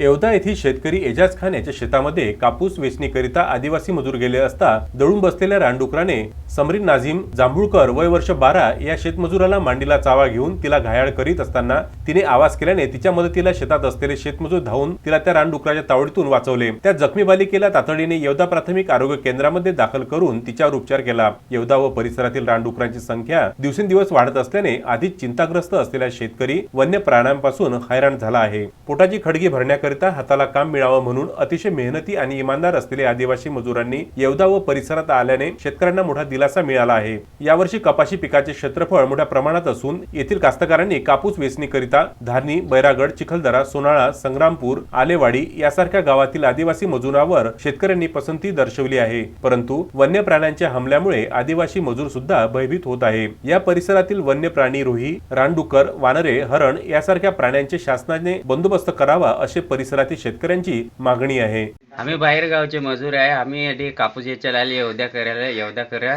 येवदा येथील शेतकरी एजाज खान याच्या शेतामध्ये कापूस वेचणीकरिता आदिवासी मजूर गेले असता दळून बसलेल्या रानडुकराने समरीन नाझीम जांभूळकर वय वर्ष बारा या शेतमजुराला मांडीला चावा घेऊन तिला घायाळ करीत असताना तिने आवाज केल्याने तिच्या मदतीला शेतात असलेले शेतमजूर धावून तिला त्या रानडुकराच्या तावडीतून वाचवले. त्या जखमी बालिकेला तातडीने येवदा प्राथमिक आरोग्य केंद्रामध्ये दाखल करून तिच्यावर उपचार केला. येवदा व परिसरातील रानडुकरांची संख्या दिवसेंदिवस वाढत असल्याने आधीच चिंताग्रस्त असलेला शेतकरी वन्य प्राण्यांपासून हैराण झाला आहे. पोटाची खडगी भरण्या करण्याकरिता हाताला काम मिळावं म्हणून अतिशय मेहनती आणि इमानदार असलेले आदिवासी मजुरांनी येवदा व परिसरात आल्याने शेतकऱ्यांना मोठा दिलासा मिळाला आहे. यावर्षी कपाशी पिकाचे क्षेत्रफळ मोठ्या प्रमाणात असून येथील कास्तकारांनी कापूस वेचणीकरिता धारणी बैरागड चिखलदरा सोनाळा संग्रामपूर आलेवाडी यासारख्या गावातील आदिवासी मजुरावर शेतकऱ्यांनी पसंती दर्शवली आहे. परंतु वन्य प्राण्यांच्या हमल्यामुळे आदिवासी मजूर सुद्धा भयभीत होत आहे. या परिसरातील वन्य प्राणी रोही रानडुकर वानरे हरण यासारख्या प्राण्यांचे शासनाने बंदोबस्त करावा असे परिसरातील शेतकऱ्यांची मागणी आहे. आम्ही बाहेर गावचे मजूर आहे. आम्ही अडी कापूस याच्याला आले एवढ्या करायला एवढ्या करा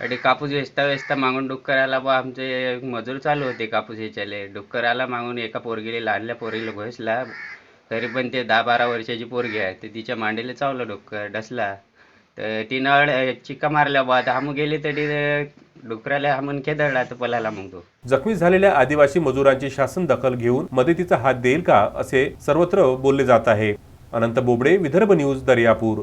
अडी कापूस वेचता वेचता मागून डुक्कर आला बा आमचे मजूर चालू होते कापूस याच्याले डुक्कर आला मागून एका पोरगीला लहानल्या पोरीला घोसला. तरी पण ते दहा बारा वर्षाची पोरगी आहे. ते तिच्या मांडीला चावलं डुक्कर डसला. तर तिनं चिक्का मारल्या बा तर गेली तरी डुकराला हमून खेदळला तर पलाला मग तो. जखमी झालेल्या आदिवासी मजुरांची शासन दखल घेऊन मदतीचा हात देईल का असे सर्वत्र बोलले जात आहे. अनंत बोबडे विदर्भ न्यूज दर्यापूर.